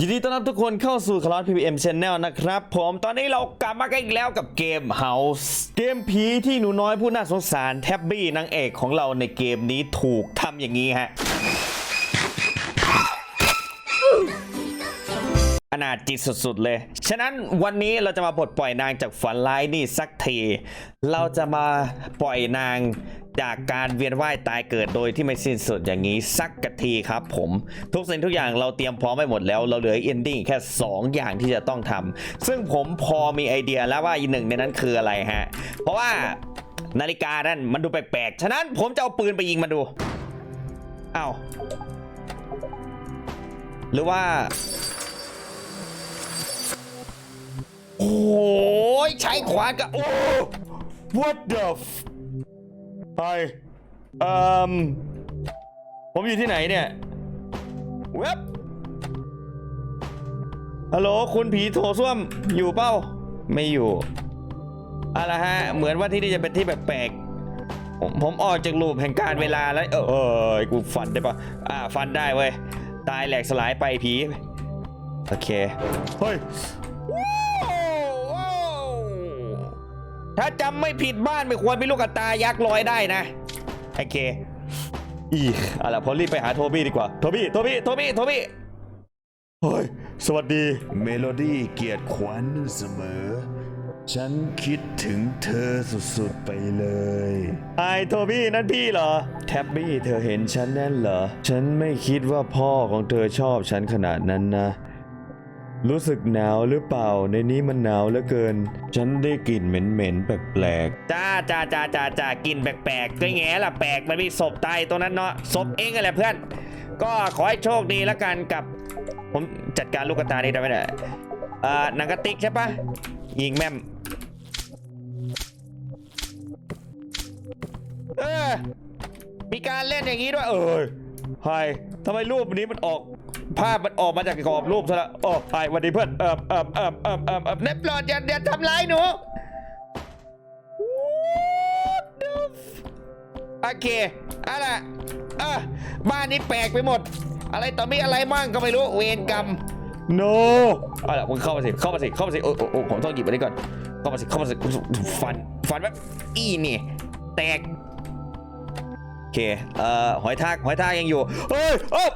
ยินดีต้อนรับทุกคนเข้าสู่คลอส PPM Channel นะครับ ผมตอนนี้เรากลับมากันอีกแล้วกับเกม House เกมผีที่หนูน้อยผู้น่าสงสารแท็บบี้นางเอกของเราในเกมนี้ถูกทำอย่างนี้ฮะอนาจจิตสุดๆเลย ฉะนั้นวันนี้เราจะมาปลดปล่อยนางจากฝันร้ายนี่สักที เราจะมาปล่อยนาง จากการเวียนว่ายตายเกิดโดยที่ไม่สิ้นสุดอย่างนี้สักกะทีครับผมทุกสิ่งทุกอย่างเราเตรียมพร้อมไปหมดแล้ว เราเหลือเอนดิ้งแค่ 2 อย่างที่จะต้องทำซึ่งผมพอมีไอเดียแล้วว่าอีกหนึ่งในนั้นคืออะไรฮะ เพราะว่านาฬิกานั่นมันดูแปลกๆ ฉะนั้นผมจะเอาปืนไปยิงมันดูอ้าวหรือว่า โอ้ยใช้ขวานกับโอ้ what the hi เอ่มผมอยู่ที่ไหนเนี่ยเว็บฮัลโหลคุณผีโถส้วมอยู่เป้า ไม่อยู่อะไรฮะ เหมือนว่าที่นี่จะเป็นที่แปลกๆผมผมออกจากลูปแห่งการเวลาแล้ว เออเออกูฟันได้ปะอ่า ฟันได้เว้ย ตายแหลกสลายไปผี โอเค เฮ้ย ถ้าจำไม่ผิดบ้านไม่ควรมีลูกกระตายักษ์ลอยได้นะ โอเค อีเอาล่ะพอรีบไปหาโทบี้ดีกว่า โทบี้ โทบี้ โทบี้ โทบี้ เฮ้ย สวัสดี เมโลดี้เกียรติขวัญเสมอ ฉันคิดถึงเธอสุดๆไปเลย ไอโทบี้นั่นพี่เหรอ แท็บบี้เธอเห็นฉันนั่นเหรอ ฉันไม่คิดว่าพ่อของเธอชอบฉันขนาดนั้นนะ รู้สึกหนาวหรือเปล่า ในนี้มันหนาวเหลือเกิน ฉันได้กลิ่นเหม็นๆแปลกๆจ้าจ้าจ้าจ้าจ้ากลิ่นแปลกๆก็แง่ละแปลกมันมีศพตายตรงนั้นเนาะศพเองอะไรเพื่อน ก็ขอให้โชคดีแล้วกันกับ ผมจัดการลูกกระตานี้ได้ไหมเนี่ยเอ่อหนังกระติกใช่ปะยิงแม่มเออมีการเล่นอย่างนี้ด้วยเออไฮทำไมรูปนี้มันออก ภาพมันออกมาจากกรอบรูปซะละโอ้ไฮวันนี้เพื่อนเอิบเอิบเอิบเอิบเอิบเอิบเน็บหลอดอย่าอย่าทำร้ายหนู What the f- โอเคเอาล่ะเออบ้านนี้แปลกไปหมด อะไรต่อมีอะไรมั่งก็ไม่รู้เวรกรรม no เอาล่ะมึงเข้ามาสิเข้ามาสิเข้ามาสิโอ้โอ้โอ้ผมต้องหยิบอันนี้ก่อนเข้ามาสิเข้ามาสิฟันฟันแบบอีนี่แตก โอเค เอ่อ หอยทาก หอยทากยังอยู่ เฮ้ยเอ้ย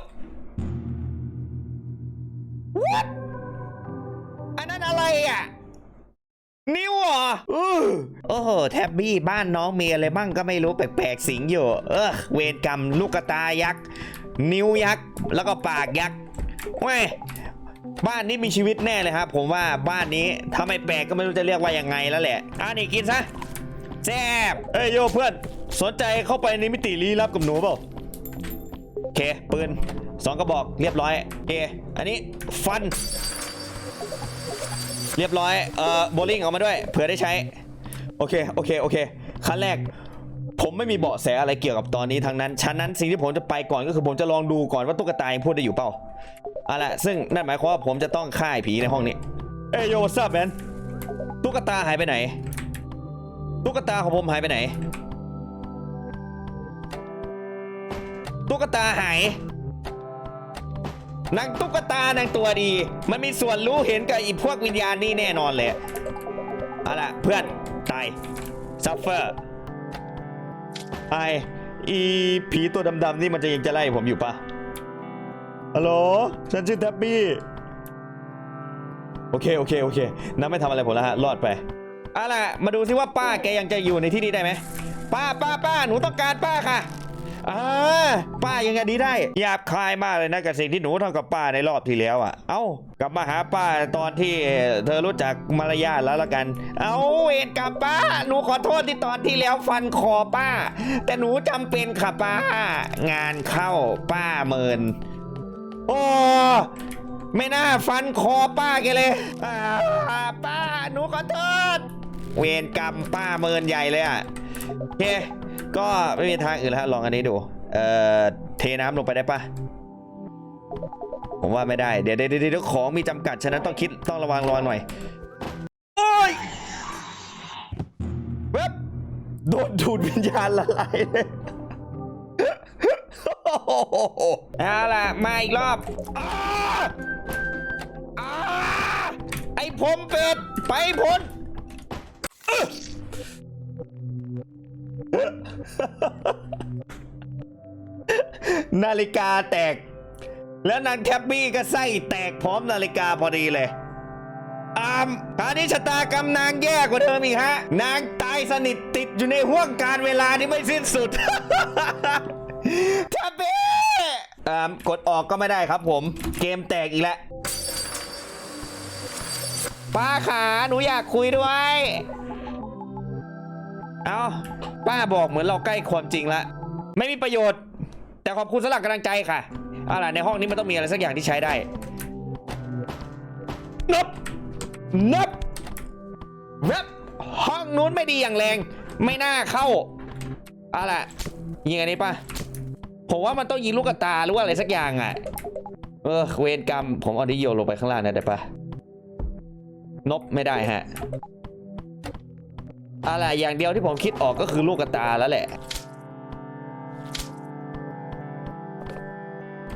ไรอะนิ้วเหรออือโอ้โห แท็บบี้บ้านน้องเมียอะไรบ้างก็ไม่รู้แปลกๆสิงอยู่ เออเวรกรรมลูกตายักษ์ นิ้วยักษ์ แล้วก็ปากยักษ์เว้ยบ้านนี้มีชีวิตแน่เลยครับ ผมว่าบ้านนี้ถ้าไม่แปลกก็ไม่รู้จะเรียกว่ายังไงแล้วแหละอ่านี่กินซะแซ่บเอ้ยโยเพื่อน สนใจเข้าไปในมิติลี้ลับกับหนูเปล่าโอเคปืนสองกระบอกเรียบร้อยโอเคอันนี้ฟัน เรียบร้อยเอ่อโบลิ่งเอามาด้วยเผื่อได้ใช้ โอเคโอเคโอเคขั้นแรก ผมไม่มีเบาะแสอะไรเกี่ยวกับตอนนี้ทั้งนั้นฉะนั้นสิ่งที่ผมจะไปก่อนก็คือผมจะลองดูก่อนว่าตุ๊กตายังพูดได้อยู่เปล่าเอาละซึ่งนั่นหมายความว่าผมจะต้องฆ่าไอ้ผีในห้องนี้เอยโยซั s แมนตุ๊กตาหายไปไหน ตุ๊กตาของผมหายไปไหน ตุ๊กตาหาย นางตุ๊กตานางตัวดี มันมีส่วนรู้เห็นกับอีพวกวิญญาณนี่แน่นอนเลยเอาละเพื่อนตายซัฟเฟอร์ไออีผีตัวดำๆนี่มันจะยังจะไล่ผมอยู่ปะฮัลโหลฉันชื่อแท็บบี้โอเคโอเคโอเคน้าไม่ทำอะไรผมแล้วฮะรอดไปเอาล่ะมาดูซิว่าป้าแกยังจะอยู่ในที่นี้ได้ไหมป้าป้าป้าหนูต้องการป้าค่ะ อ่าป้ายังไงดีได้หยาบคายมากเลยนะกับสิ่งที่หนูทำกับป้าในรอบที่แล้วอะ เอ้ากลับมาหาป้าตอนที่เธอรู้จักมารยาทแล้วละกัน เอาเอ็นกับป้า หนูขอโทษที่ตอนที่แล้วฟันคอป้า แต่หนูจำเป็นค่ะป้า งานเข้าป้าเมินโอ้ไม่น่าฟันคอป้าแกเลยอ่าป้าหนูขอโทษ เวรกรรมป้าเมินใหญ่เลยอะเค ก็ไม่มีทางอื่นแล้วลองอันนี้ดู เอ่อ เทน้ำลงไปได้ปะผมว่าไม่ได้ เดี๋ยวเดี๋ยวเดี๋ยวของมีจำกัด ฉะนั้นต้องคิดต้องระวังระวังหน่อย โอ้ยเว็บโดนดูดวิญญาณละลายเลยเอาล่ะ มาอีกรอบอ้ผมเป็ด ไปพ้น นาฬิกาแตก แล้วนางแคปบี้ก็ไส้แตกพร้อมนาฬิกาพอดีเลยอามคราวนี้ชะตากรรมนางแย่กว่าเดิมอีกฮะ นางตายสนิทติดอยู่ในห่วงการเวลาที่ไม่สิ้นสุดทับเบ้อามกดออกก็ไม่ได้ครับผม เกมแตกอีกแล้วป้าขาหนูอยากคุยด้วย เอาป้าบอกเหมือนเราใกล้ความจริงแล้วไม่มีประโยชน์ แต่ขอบคุณสำหรับกำลังใจค่ะเอาล่ะในห้องนี้มันต้องมีอะไรสักอย่างที่ใช้ได้นบนับเว็บห้องนู้นไม่ดีอย่างแรง ไม่น่าเข้าเอาล่ะยิงอันนี้ป่ะผมว่ามันต้องยิงลูกกระตาหรือว่าอะไรสักอย่างอะ เออเวรกรรม ผมเอาดิโยลงไปข้างล่างนะได้ปะนบไม่ได้ฮะ อาล่ะอย่างเดียวที่ผมคิดออกก็คือลูกกระตาแล้วแหละ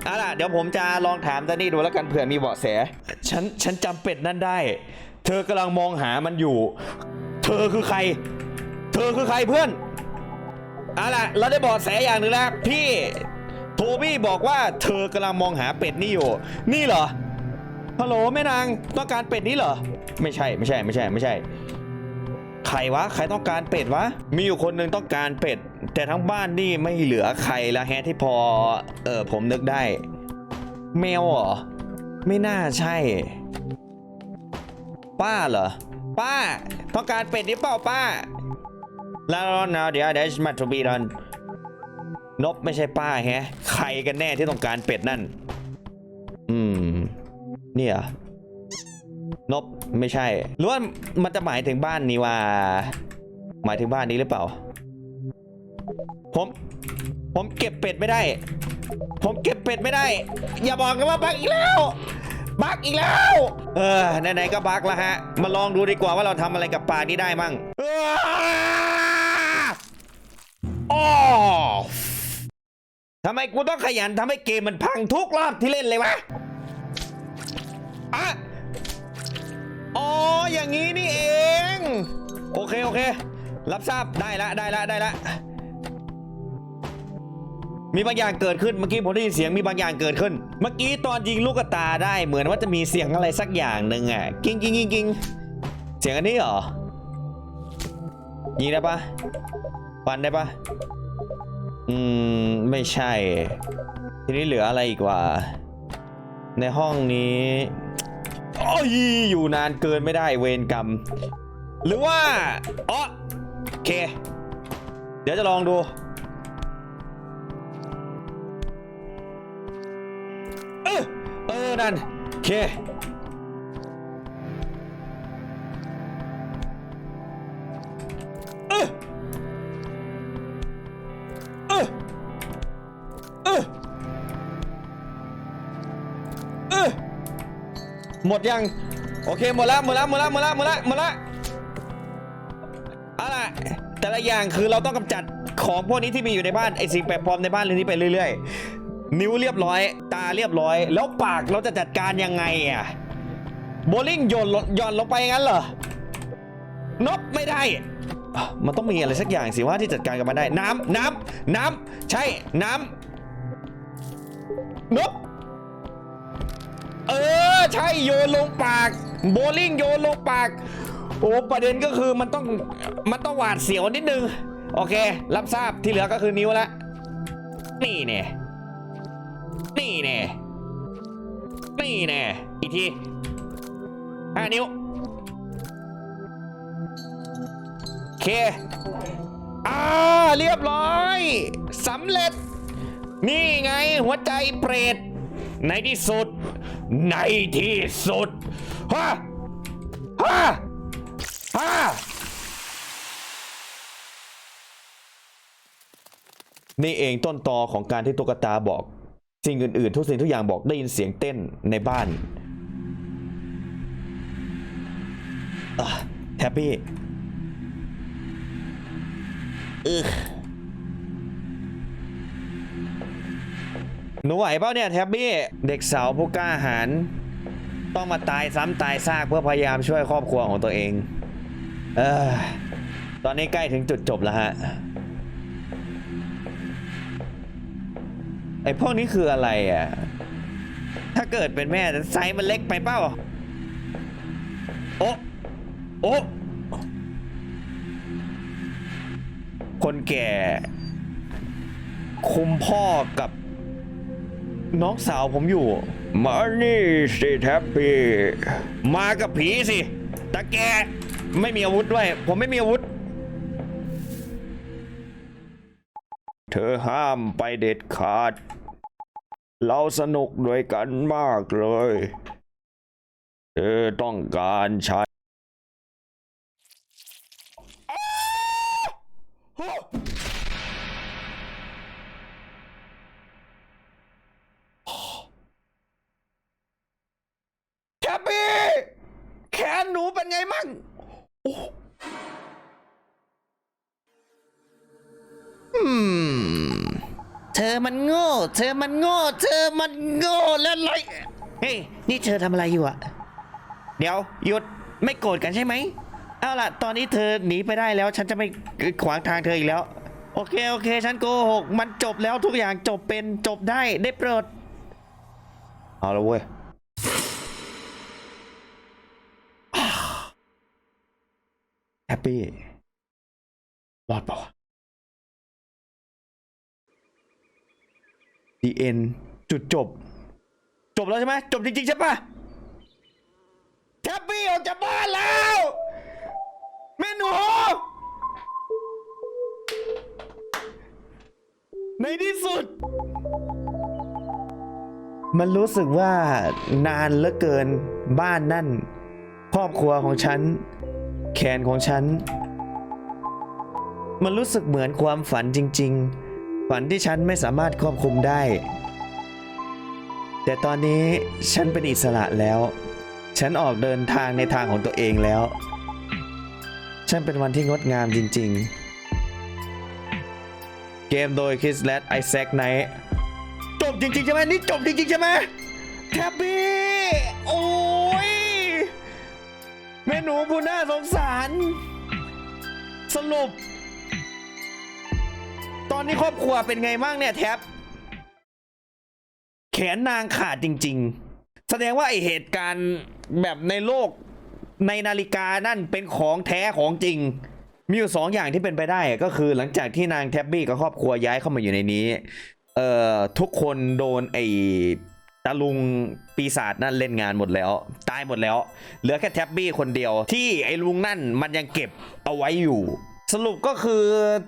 เอาล่ะเดี๋ยวผมจะลองถามตานี่ดูแล้วกันเผื่อมีเบาะแส ฉันฉันจำเป็ดนั่นได้ เธอกำลังมองหามันอยู่ เธอคือใคร เธอคือใครเพื่อนเอาล่ะเราได้เบาะแสอย่างหนึ่งแล้วพี่โทบี้บอกว่าเธอกำลังมองหาเป็ดนี่อยู่ นี่เหรอฮัลโหลแม่นางต้องการเป็ดนี้เหรอ ไม่ใช่ไม่ใช่ไม่ใช่ไม่ใช่ ใครวะ ใครต้องการเป็ดวะ มีอยู่คนหนึ่งต้องการเป็ด แต่ทั้งบ้านนี่ไม่เหลือใครแล้วแฮะที่พอ เออผมนึกได้ แมวเหรอ ไม่น่าใช่ ป้าเหรอ ป้า ต้องการเป็ดนี่เปล่าป้า แล้วนะเดี๋ยวเดี๋ยวมาทูบีรันนบไม่ใช่ป้าแฮะ ใครกันแน่ที่ต้องการเป็ดนั่น อืม เนี่ย นบไม่ใช่ หรือว่ามันจะหมายถึงบ้านนี้ว่า หมายถึงบ้านนี้หรือเปล่า ผม ผมเก็บเป็ดไม่ได้ ผมเก็บเป็ดไม่ได้ อย่าบอกกันว่าบักอีกแล้วบักอีกแล้ว เออไหนๆก็บักแล้วฮะ มาลองดูดีกว่าว่าเราทำอะไรกับปลานี้ได้มั่งอ้าอ้ทำไมกูต้องขยันทำให้เกมมันพังทุกรอบที่เล่นเลยวะอะ อ๋อ อย่างนี้นี่เอง โอเค โอเค รับทราบ ได้ละ ได้ละ ได้ละ มีบางอย่างเกิดขึ้น เมื่อกี้ผมได้ยินเสียง มีบางอย่างเกิดขึ้น เมื่อกี้ตอนยิงลูกตาได้ เหมือนว่าจะมีเสียงอะไรสักอย่างหนึ่งอะ กิ้งกิ้งกิ้งกิ้งเสียงอันนี้เหรอ ยิงได้ปะฟันได้ปะอืม ไม่ใช่ ทีนี้เหลืออะไรอีกว่า ในห้องนี้ โอ้ยอยู่นานเกินไม่ได้เวรกรรม หรือว่าอ๋อโอเค เดี๋ยวจะลองดู เออเออนั่นโอเค หมดยัง โอเคหมดแล้วหมดแล้วหมดแล้วหมดแล้วหมดแล้วหมดแล้วเอาล่ะแต่ละอย่างคือเราต้องกำจัดของพวกนี้ที่มีอยู่ในบ้านไอสิ่งแปลกปลอมในบ้านเรื่องนี้ไปเรื่อย ๆ นิ้วเรียบร้อย ตาเรียบร้อย แล้วปากเราจะจัดการยังไงอะโบลิ่งโยนลงหย่อนลงไปงั้นเหรอนบไม่ได้ มันต้องมีอะไรสักอย่างสิว่าที่จัดการกับมันได้ น้ำน้ำน้ำใช่น้ำนบ ใช่โยนลงปาก โบลิ่งโยนลงปาก โอ้ประเด็นก็คือมันต้องมันต้องหวาดเสียวนิดนึง โอเค รับทราบที่เหลือก็คือนิ้วละ นี่แน่นี่แน่นี่แน่อีกทีห้านิ้วโอเคอ่าเรียบร้อยสำเร็จ นี่ไงหัวใจเปรตในที่สุด ในที่สุดฮะฮะฮะนี่เองต้นตอของการที่ตุ๊กตาบอก สิ่งอื่นๆ ทุกสิ่งทุกอย่างบอกได้ยินเสียงเต้นในบ้านแฮปปี้อ หนูไหวเปล่าเนี่ยแท็บบี้ เด็กสาวผู้กล้าหาญต้องมาตายซ้ำตายซากเพื่อพยายามช่วยครอบครัวของตัวเอง เออตอนนี้ใกล้ถึงจุดจบแล้วฮะ ไอพวกนี้คืออะไรอะ ถ้าเกิดเป็นแม่ไซส์มันเล็กไปเป้าโอ้โอ้คนแก่ คุมพ่อกับ น้องสาวผมอยู่ มานี่สิแท็บปี้มากับผีสิตาแกไม่มีอาวุธด้วย ผมไม่มีอาวุธ เธอห้ามไปเด็ดขาด เราสนุกด้วยกันมากเลย เธอต้องการใช้ เธอมันโง่ เธอมันโง่แล้วไรเฮ้ยนี่เธอทำอะไรอยู่อะเดี๋ยวหยุดไม่โกรธกันใช่ไหมเอาล่ะ ตอนนี้เธอหนีไปได้แล้ว ฉันจะไม่ขวางทางเธออีกแล้ว โอเคโอเค ฉันโกหกมันจบแล้วทุกอย่างจบเป็นจบได้ได้โปรดเอาละเว้ยแฮปปี้รอดปล่าว The end จุดจบ จบแล้วใช่ไหมจบจริงๆใช่ปะแทบบี้ออกจากบ้านแล้วแม่หนูในที่สุด มันรู้สึกว่านานเหลือเกินบ้านนั่น ครอบครัวของฉัน แขนของฉัน มันรู้สึกเหมือนความฝันจริง ๆ ฝันที่ฉันไม่สามารถควบคุมได้ แต่ตอนนี้ฉันเป็นอิสระแล้ว ฉันออกเดินทางในทางของตัวเองแล้ว ฉันเป็นวันที่งดงามจริง ๆ เกมโดยคริสและไอแซคไนท์จบจริงๆใช่ไหมนี่จบจริงๆใช่ไหมแคปปี้โอ้ยแม่หนูผู้น่าสงสาร สรุป ตอนนี้ครอบครัวเป็นไงบ้างเนี่ยแท็บแขนนางขาดจริง ๆ แสดงว่าไอเหตุการณ์แบบในโลกในนาฬิกานั่นเป็นของแท้ของจริง มีอยู่สองอย่างที่เป็นไปได้ก็คือหลังจากที่นางแท็บบี้กับครอบครัวย้ายเข้ามาอยู่ในนี้ เอ่อทุกคนโดนไอตาลุงปีศาจนั่นเล่นงานหมดแล้ว ตายหมดแล้ว เหลือแค่แท็บบี้คนเดียวที่ไอ้ลุงนั่นมันยังเก็บเอาไว้อยู่ สรุปก็คือ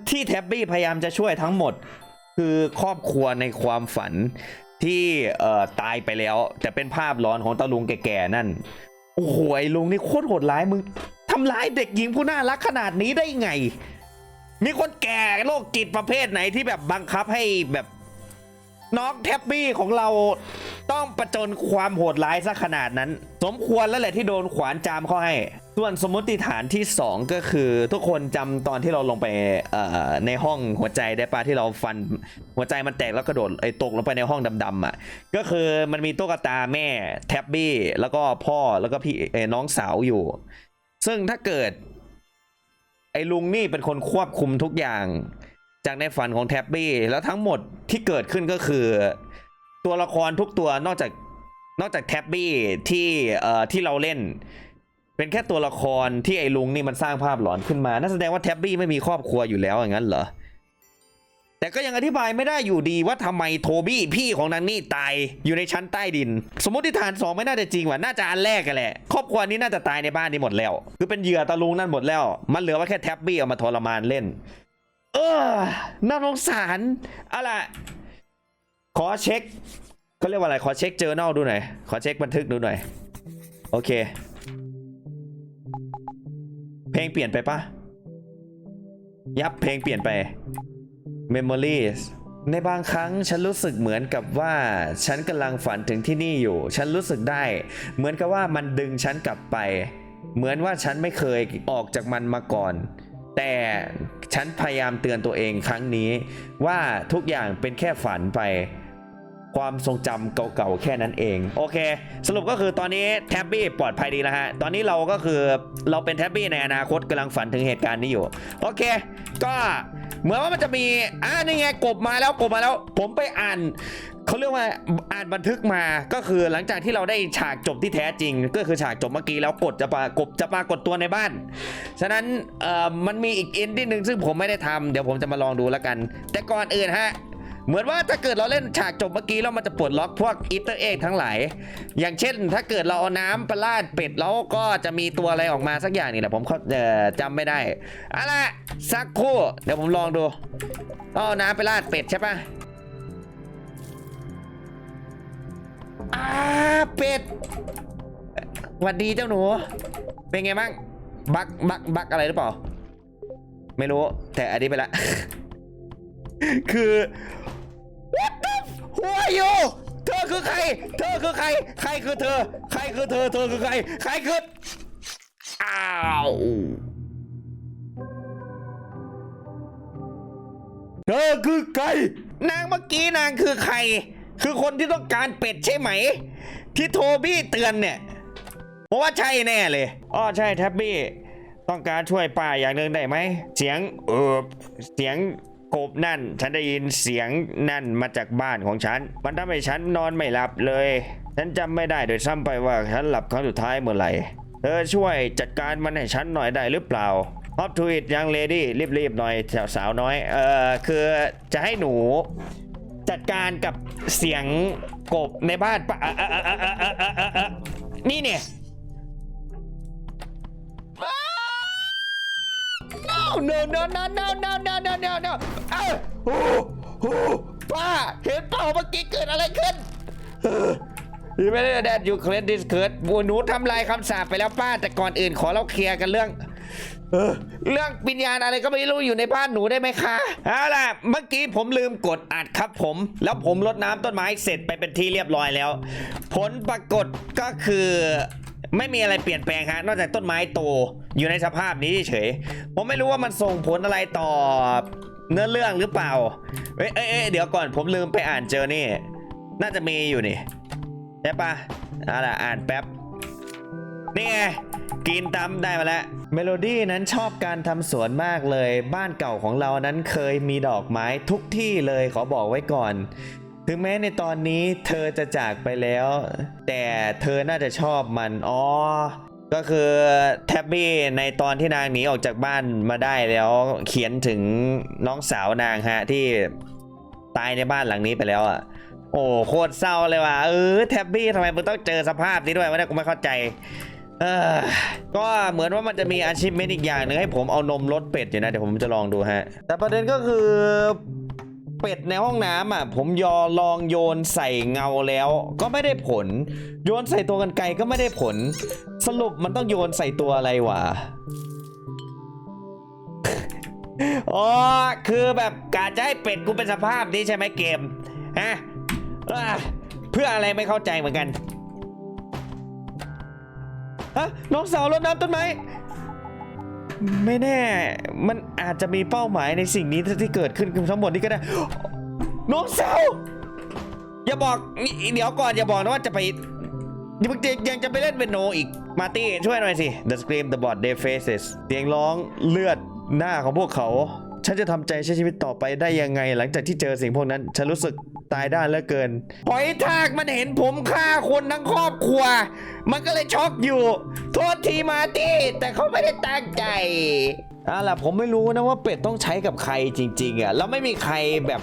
ที่แท็บบี้พยายามจะช่วยทั้งหมด คือครอบครัวในความฝันที่เอ่อตายไปแล้ว แต่เป็นภาพหลอนของตาลุงแก่ๆนั่น โอ้โหไอ้ลุงนี่โคตรโหดร้ายมึงทำร้ายเด็กหญิงผู้น่ารักขนาดนี้ได้ไง มีคนแก่โรคจิตประเภทไหนที่แบบบังคับให้แบบน้องแท็บบี้ของเราต้องประจนความโหดร้ายซะขนาดนั้น สมควรแล้วแหละที่โดนขวานจามเขาให้ ส่วนสมมติฐานที่ 2 ก็คือทุกคนจำตอนที่เราลงไปในห้องหัวใจได้ปะที่เราฟันหัวใจมันแตกแล้วกระโดดไอ้ตกลงไปในห้องดำๆอะก็คือมันมีตุ๊กตาแม่แท็บบี้แล้วก็พ่อแล้วก็พี่เอ่อน้องสาวอยู่ ซึ่งถ้าเกิด ไอ้ลุงนี่เป็นคนควบคุมทุกอย่าง จากในฝันของแท็บบี้แล้วทั้งหมดที่เกิดขึ้นก็คือ ตัวละครทุกตัวนอกจากนอกจากแท็บบี้ที่เอ่อที่เราเล่น เป็นแค่ตัวละครที่ไอ้ลุงนี่มันสร้างภาพหลอนขึ้นมานั่นแสดงว่าแท็บบี้ไม่มีครอบครัวอยู่แล้วอย่างนั้นเหรอแต่ก็ยังอธิบายไม่ได้อยู่ดีว่าทำไมโทบี้พี่ของนางนี่ตายอยู่ในชั้นใต้ดิน สมมติฐานสองไม่น่าจะจริงว่ะน่าจะอันแรกกันแหละ ครอบครัวนี้น่าจะตายในบ้านนี้หมดแล้ว คือเป็นเหยื่อตะลุงนั่นหมดแล้ว มันเหลือว่าแค่แท็บบี้เอามาทรมานเล่น เออน่าสงสารเอาล่ะขอเช็คเขาเรียกว่าอะไรขอเช็คเจอเนลดูหน่อยขอเช็คบันทึกดูหน่อย โอเค เพลงเปลี่ยนไปปะยับเพลงเปลี่ยนไป Memories ในบางครั้งฉันรู้สึกเหมือนกับว่าฉันกำลังฝันถึงที่นี่อยู่ ฉันรู้สึกได้ เหมือนกับว่ามันดึงฉันกลับไป เหมือนว่าฉันไม่เคยออกจากมันมาก่อน แต่ฉันพยายามเตือนตัวเองครั้งนี้ ว่าทุกอย่างเป็นแค่ฝันไป ความทรงจำเก่าๆแค่นั้นเอง โอเค สรุปก็คือตอนนี้แท็บบี้ปลอดภัยดีแล้วฮะ ตอนนี้เราก็คือเราเป็นแท็บบี้ในอนาคตกำลังฝันถึงเหตุการณ์นี้อยู่ โอเค ก็เหมือนว่ามันจะมีอ่านี่ไงกบมาแล้วกบมาแล้ว ผมไปอ่านเขาเรียกว่าอ่านบันทึกมาก็คือหลังจากที่เราได้ฉากจบที่แท้จริง ก็คือฉากจบเมื่อกี้แล้วกดจะปรากบจะปรากฏตัวในบ้าน ฉะนั้นเอ่อมันมีอีกเอ็นที่หนึ่งซึ่งผมไม่ได้ทำเดี๋ยวผมจะมาลองดูแล้วกัน แต่ก่อนอื่นฮะ เหมือนว่าถ้าเกิดเราเล่นฉากจบเมื่อกี้แล้วมันจะปลดล็อกพวกอีเตอร์เอ็กทั้งหลาย อย่างเช่น ถ้าเกิดเราเอาน้ำปลาราดเป็ดแล้วก็จะมีตัวอะไรออกมาสักอย่างนี่แหละผมเขาจำไม่ได้เอาล่ะสักครู่ เดี๋ยวผมลองดูเอาน้ำไปราดเป็ดใช่ปะอาเป็ดหวัดดีเจ้าหนู เป็นไงบ้าง บักบักบักอะไรหรือเปล่า ไม่รู้ แต่อันนี้ไปละ คือ เธอคือใคร เธอคือใคร ใครคือเธอ ใครคือเธอ เธอคือใคร ใครคือ อ้าวเธอคือใคร นางเมื่อกี้นางคือใคร คือคนที่ต้องการเป็ดใช่ไหม ที่โทบี้เตือนเนี่ยเพราะว่าใช่แน่เลยอ๋อใช่แท็บบี้ต้องการช่วยป้าอย่างหนึ่งได้ไหม เสียงเออเสียง กบนั่น ฉันได้ยินเสียงนั่นมาจากบ้านของฉัน มันทำให้ฉันนอนไม่หลับเลย ฉันจำไม่ได้โดยซ้ำไปว่าฉันหลับครั้งสุดท้ายเมื่อไหร่เธอช่วยจัดการมันให้ฉันหน่อยได้หรือเปล่าฮอปทูอิตยังเลดี้รีบๆหน่อยสาวสาวน้อย เออคือจะให้หนูจัดการกับเสียงกบในบ้านปะนี่เนี่ย no no no no no no no no no เอ้าโอ้โหป้าเห็นเปล่าเมื่อกี้เกิดอะไรขึ้นยังไม่ได้แดดอยู่เคลดดิสเคิร์ดบูหนูทำลายคำสาปไปแล้วป้า แต่ก่อนอื่นขอเราเคลียร์กันเรื่องเรื่องวิญญาณอะไรก็ไม่รู้อยู่ในบ้านหนูได้ไหมคะเอาล่ะ เมื่อกี้ผมลืมกดอัดครับผม แล้วผมรดน้ำต้นไม้เสร็จไปเป็นที่เรียบร้อยแล้ว ผลปรากฏก็คือ ไม่มีอะไรเปลี่ยนแปลงฮะนอกจากต้นไม้โตอยู่ในสภาพนี้เฉยผมไม่รู้ว่ามันส่งผลอะไรต่อเนื้อเรื่องหรือเปล่าเอ้ยเอ้ยเอ้ยเดี๋ยวก่อนผมลืมไปอ่านเจอนี่ น่าจะมีอยู่นี่ใช่ปะเอาล่ะอ่านแป๊บนี่ไงกินตำได้มาแล้วเมโลดี้นั้นชอบการทำสวนมากเลย บ้านเก่าของเรานั้นเคยมีดอกไม้ทุกที่เลยขอบอกไว้ก่อน ถึงแม้ในตอนนี้เธอจะจากไปแล้ว แต่เธอน่าจะชอบมันอ๋อก็คือแท็บบี้ในตอนที่นางหนีออกจากบ้านมาได้แล้วเขียนถึงน้องสาวนางฮะที่ตายในบ้านหลังนี้ไปแล้วอะโอ้โคตรเศร้าเลยว่ะเออแท็บบี้ทำไมมึงต้องเจอสภาพนี้ด้วยวะเนี่ยกูไม่เข้าใจเออก็เหมือนว่ามันจะมีอาชีพเมนอีกอย่างหนึ่งให้ผมเอานมรสเป็ดอยู่นะเดี๋ยวผมจะลองดูฮะ แต่ประเด็นก็คือ เป็ดในห้องน้ำอะ ผมยอลองโยนใส่เงาแล้ว ก็ไม่ได้ผล โยนใส่ตัวกันไกลก็ไม่ได้ผล สรุปมันต้องโยนใส่ตัวอะไรวะอ๋อคือแบบกาจะให้เป็ดกูเป็นสภาพนี้ใช่ไหมเกมฮะะเพื่ออะไรไม่เข้าใจเหมือนกันฮะน้องสาวรดน้ำต้นไม้ ไม่แน่ มันอาจจะมีเป้าหมายในสิ่งนี้ที่เกิดขึ้นทั้งหมดนี้ก็ได้ น้องสาวอย่าบอก เดี๋ยวก่อนอย่าบอกนะว่าจะไปยังยังจะไปเล่นเป็นโนอีก มาตี้ช่วยหน่อยสิ The Scream The Bot Their Faces เสียงร้องเลือดหน้าของพวกเขา ฉันจะทำใจใช้ชีวิตต่อไปได้ยังไง หลังจากที่เจอสิ่งพวกนั้น ฉันรู้สึกตายด้านเหลือเกินหอยทากมันเห็นผมฆ่าคนทั้งครอบครัว มันก็เลยช็อกอยู่ โทษทีมาร์ตี้แต่เขาไม่ได้ตั้งใจเอาล่ะผมไม่รู้นะว่าเป็ดต้องใช้กับใครจริง ๆอะแล้วไม่มีใครแบบ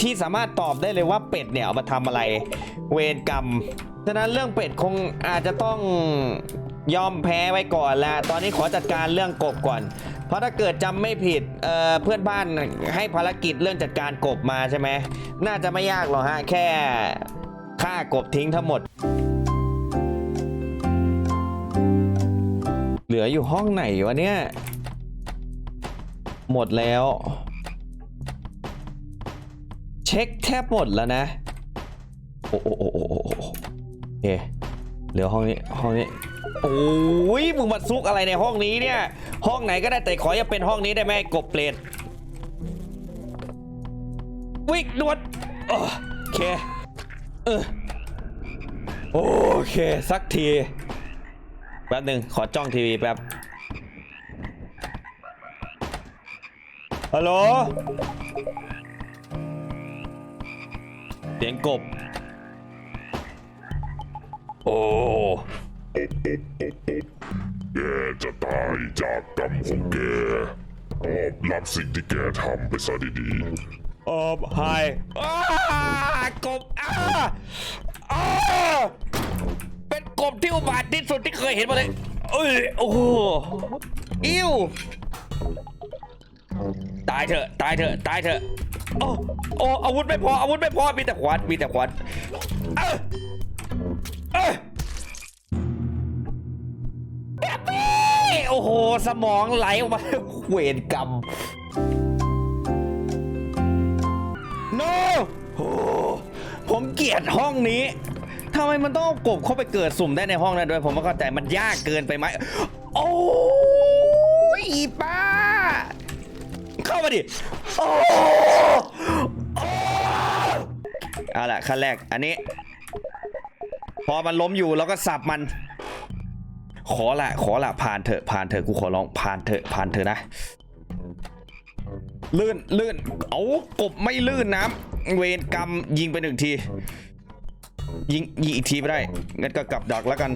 ที่สามารถตอบได้เลยว่าเป็ดเนี่ยเอามาทำอะไร เวรกรรมฉะนั้นเรื่องเป็ดคงอาจจะต้องยอมแพ้ไว้ก่อนแล้วตอนนี้ขอจัดการเรื่องกบก่อน เพราะถ้าเกิดจำไม่ผิดเเพื่อนบ้านให้ภารกิจเรื่องจัดการกบมาใช่ไหมน่าจะไม่ยากหรอกฮะแค่ฆ่ากบทิ้งทั้งหมด เหลืออยู่ห้องไหนวะเนี่ยหมดแล้ว เช็คแทบหมดแล้วนะ โอ้โอ้โอ้โอ้โอ้โอ้โอเคเหลือห้องนี้ห้องนี้ โอ้ยมึงมาซุกอะไรในห้องนี้เนี่ย ห้องไหนก็ได้แต่ขออย่าเป็นห้องนี้ได้ไหมกบเปรตวิกดวดโอโอเคเออโอเคสักทีแป๊บหนึ่งขอจ้องทีวีแป๊บฮัลโหลเสียงกบ โอ้ แกจะตายจากกรรมของแกตอบรับสิ่งที่แกทำไปซะดีออบไฮอ้ากบอ้าอ้าเป็นกบที่อุบาทที่สุดที่เคยเห็นมาเลยเอ้ยโอ้โหอิ้วตายเถอะตายเถอะตายเถอะโอ้โอ้อาวุธไม่พออาวุธไม่พอมีแต่ขวานมีแต่ขวานเอ้ยเอ้ย โอ้โห สมองไหลออกมาเวรกรรม no โอ้ผมเกลียดห้องนี้ทำไมมันต้องกบเข้าไปเกิดสุ่มได้ในห้องนั้นด้วย ผมไม่เข้าใจมันยากเกินไปไหม โอ้ยอีป้า เข้ามาดิ โอ้เอาละขั้นแรก อันนี้ พอมันล้มอยู่แล้วก็สับมัน ขอละขอละผ่านเถอะผ่านเถอะกูขอร้องผ่านเถอะผ่านเถอะนะลื่นลื่นเอากบไม่ลื่นน้ำเวรกรรมยิงไปหนึ่งที ยิงยิงอีกทีไม่ได้งั้นก็กลับดักแล้วกัน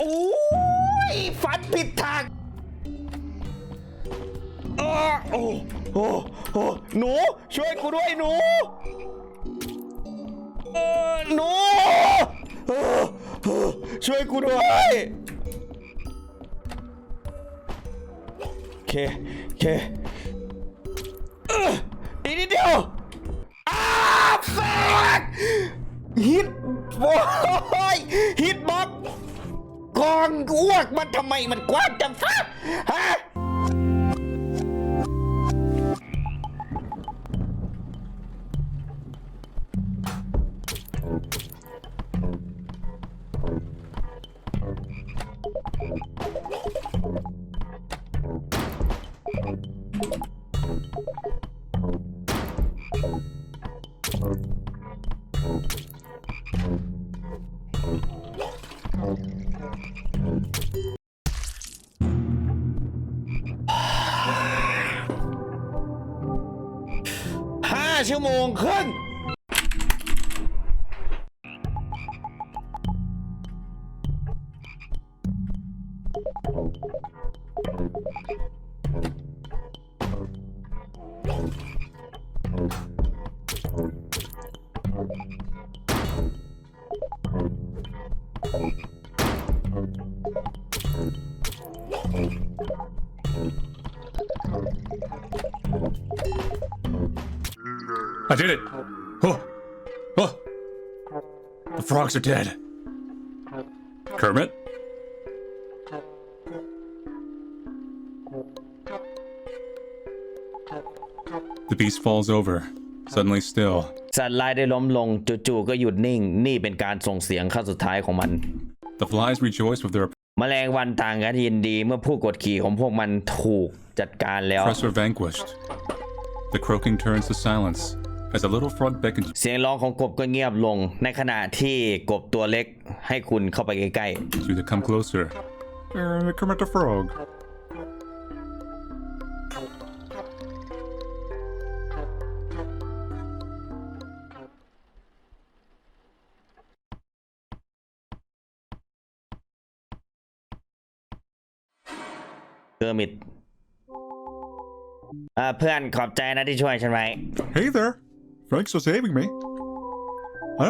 โอ้ยฟันผิดทางโอ้โอ้โอ้หนูช่วยกูด้วยหนู หนูช่วยกูด้วยโอเคโอเคอีกนิดเดียวอ้าแฟกฮิตบอยฮิตบ็อกกองอ้วกมันทำไมมันกว้างจังฟ้าฮะ I did it! Oh! Oh! The frogs are dead. Kermit? The beast falls over, suddenly still. สัตว์ลายได้ล้มลงจู่ๆก็หยุดนิ่ง นี่เป็นการส่งเสียงขั้นสุดท้ายของมัน The flies rejoice with their แมลงวันต่างกันยินดีเมื่อผู้กดขี่ของพวกมันถูกจัดการแล้ว oppressor vanquished. The croaking turns to silence as a little frog beckons เสียงร้องของกบก็เงียบลง ในขณะที่กบตัวเล็กให้คุณเข้าไปใกล้ you to come closer. Uh, Kermit the Frog. เกอร์มิดอ่าเพื่อนขอบใจนะที่ช่วยฉันไว้ Hey there! Thanks for saving me.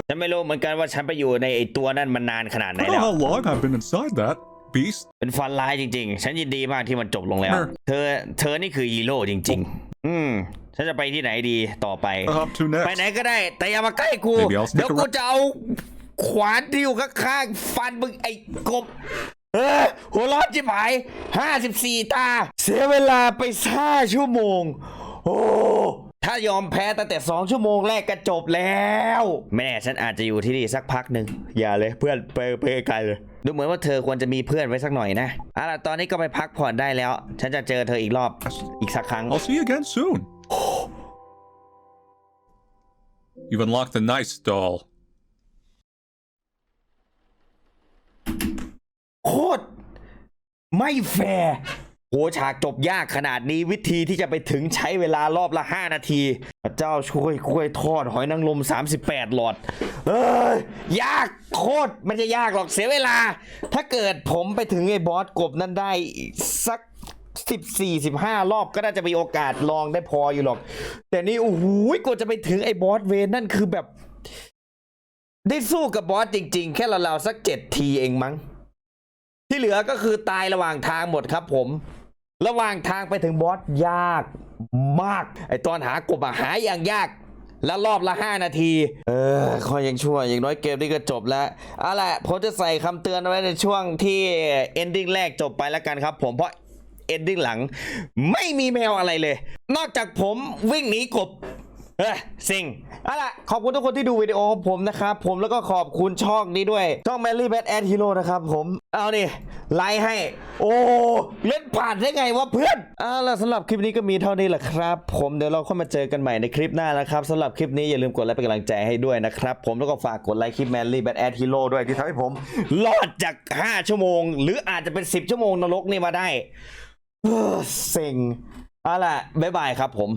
ฉันไม่รู้เหมือนกันว่าฉันไปอยู่ในไอตัวนั่นมันนานขนาดไหน I don't แล้ว know how long I've been inside that beast. เป็นฟันร้ายจริงๆ ฉันยินดีมากที่มันจบลงแล้ว เออ เธอ เธอนี่คือฮีโร่จริง ๆ อืม ฉันจะไปที่ไหนดีต่อไป I'll have to ไป next. ไหนก็ได้ แต่อย่ามาใกล้กู Maybe I'll stick เดี๋ยวกู around. จะเอาขวานที่อยู่ข้างๆฟันมึงไอ้กบ เออหัวเร้อนจิบหายห้าสิบสี่ตา เสียเวลาไปห้าชั่วโมง โอ้ถ้ายอมแพ้ตั้งแต่ 2 ชั่วโมงแรกก็จบแล้ว แม่ฉันอาจจะอยู่ที่นี่สักพักหนึ่งอย่าเลยเพื่อนไปไปไกลเลย ดูเหมือนว่าเธอควรจะมีเพื่อนไว้สักหน่อยนะเอาล่ะตอนนี้ก็ไปพักผ่อนได้แล้ว ฉันจะเจอเธออีกรอบอีกสักครั้ง I'll see you again soon. You've unlocked the nice doll. โคตร ไม่แฟร์โหฉากจบยากขนาดนี้วิธีที่จะไปถึงใช้เวลารอบละ 5 นาที พระเจ้าช่วยกล้วยทอดหอยนางรม 38 หลอด เอ้ย ยากโคตรมันจะยากหรอกเสียเวลา ถ้าเกิดผมไปถึงไอ้บอสกบนั้นได้อีกสัก14 15รอบก็น่าจะมีโอกาสลองได้พออยู่หรอก แต่นี่โอ้โหกว่าจะไปถึงไอ้บอสเวนนั่นคือแบบ ได้สู้กับบอสจริง ๆ แค่ราวๆสัก7ทีเองมั้ง ที่เหลือก็คือตายระหว่างทางหมดครับผม ระหว่างทางไปถึงบอสยากมาก ไอตอนหากบอะหาอย่างยากแล้วรอบละ 5 นาที เออคอยยังชั่ว อย่างน้อยเกมนี้ก็จบแล้วเอาละผมจะใส่คำเตือนไว้ในช่วงที่เอนดิ้งแรกจบไปแล้วกันครับผมเพราะเอนดิ้งหลัง ไม่มีแมวอะไรเลย นอกจากผมวิ่งหนีกบ เฮ้ยสิงเอาล่ะขอบคุณทุกคนที่ดูวิดีโอของผมนะครับผมแล้วก็ขอบคุณช่องนี้ด้วย ช่อง m ม r ี่แบทแอดฮีโร่นะครับผมเอาดิไลค์ให้ โอ้เล่นผ่านได้ไงวะเพื่อนเอาล่ะสำหรับคลิปนี้ก็มีเท่านี้แหละครับ ผมเดี๋ยวเราเข้ามาเจอกันใหม่ในคลิปหน้านะครับสำหรับคลิปนี้อย่าลืมกดไลค์เป็นกำลังใจให้ด้วยนะครับผมแล้วก็ฝากกดไลค์คลิป m ม r ี่แบทแอดฮีโร่ด้วยที่ทำให้ผมรอดจาก 5 ชั่วโมง หรืออาจจะเป็น 10 ชั่วโมงนรกนี่มาได้เออเซ็งเอาล่ะบ๊ายบายครับผม